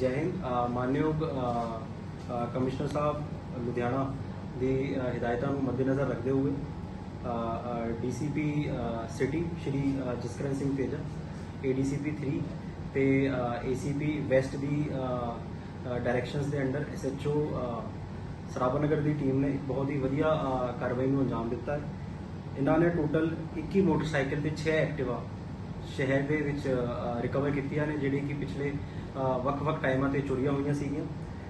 ਜੈ ਹਿੰਦ ਮਾਨਯੋਗ ਕਮਿਸ਼ਨਰ ਸਾਹਿਬ ਲੁਧਿਆਣਾ ਦੀ ਅ, ਹਦਾਇਤਾਂ ਨੂੰ ਮੱਦੇਨਜ਼ਰ ਰੱਖਦੇ ਹੋਏ DCP city Shri Jaskaran Singh Teja ADCP 3 ਤੇ ਏਸੀਪੀ ਵੈਸਟ ਦੀ ਡਾਇਰੈਕਸ਼ਨਸ ਦੇ ਅੰਡਰ ਐਸਐਚਓ ਸਰਾਭਾ ਨਗਰ ਦੀ ਟੀਮ ਨੇ ਇੱਕ ਬਹੁਤ ਹੀ ਵਧੀਆ ਕਾਰਵਾਈ ਨੂੰ ਅੰਜਾਮ ਦਿੱਤਾ ਹੈ। ਇਹਨਾਂ ਨੇ ਟੋਟਲ 21 ਮੋਟਰਸਾਈਕਲ ਤੇ 6 ਐਕਟਿਵਾ ਸ਼ਹਿਰ ਦੇ ਵਿੱਚ ਰਿਕਵਰ ਕੀਤੀਆਂ ਨੇ ਜਿਹੜੀ ਕਿ ਪਿਛਲੇ ਵੱਖ-ਵੱਖ ਟਾਈਮਾਂ ਤੇ ਚੋਰੀਆਂ ਹੋਈਆਂ ਸੀਗੀਆਂ।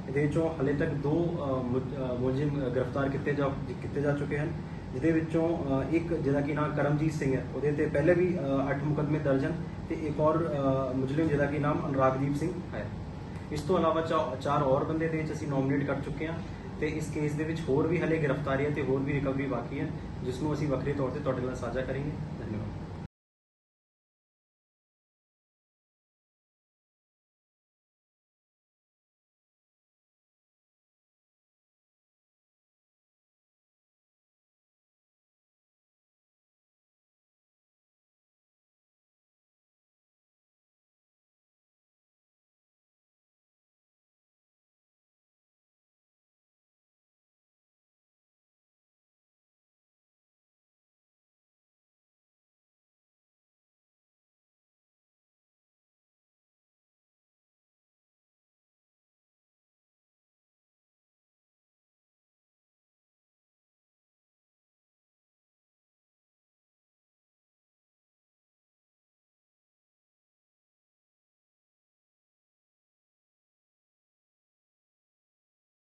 ਇਹਦੇ ਵਿੱਚੋਂ ਹਲੇ ਤੱਕ ਦੋ ਅ, ਮੁਲਜ਼ਮ ਗ੍ਰਿਫਤਾਰ ਕੀਤੇ ਜਾ ਕੀਤੇ ਜਾ ਚੁੱਕੇ ਹਨ ਜਿਹਦੇ ਵਿੱਚੋਂ ਇੱਕ ਜਿਹਦਾ ਕਿ ਨਾਮ ਕਰਮਜੀਤ ਸਿੰਘ ਹੈ ਉਹਦੇ ਤੇ ਪਹਿਲੇ ਵੀ 8 ਮੁਕੱਦਮੇ ਦਰਜ ਹਨ ਤੇ ਇੱਕ ਔਰ ਅ, ਮੁਜਰਮ ਜਿਹਦਾ ਕਿ ਨਾਮ ਅਨੁਰਾਗਦੀਪ ਸਿੰਘ ਹੈ। ਇਸ ਤੋਂ ਇਲਾਵਾ ਚਾ- ਚਾਰ ਹੋਰ ਬੰਦੇ ਦੇ ਵਿੱਚ ਅਸੀਂ ਨੋਮੀਨੇਟ ਕਰ ਚੁੱਕੇ ਹਾਂ ਤੇ ਇਸ ਕੇਸ ਦੇ ਵਿੱਚ ਹੋਰ ਵੀ ਹਲੇ ਗ੍ਰਿਫਤਾਰੀਆਂ ਤੇ ਹੋਰ ਵੀ ਰਿਕਵਰੀ ਬਾਕੀ ਹੈ ਜਿਸ ਨੂੰ ਅਸੀਂ ਵੱਖਰੇ ਤੌਰ ਤੇ ਤੁਹਾਡੇ ਨਾਲ ਸਾਂਝਾ ਕਰਾਂਗੇ।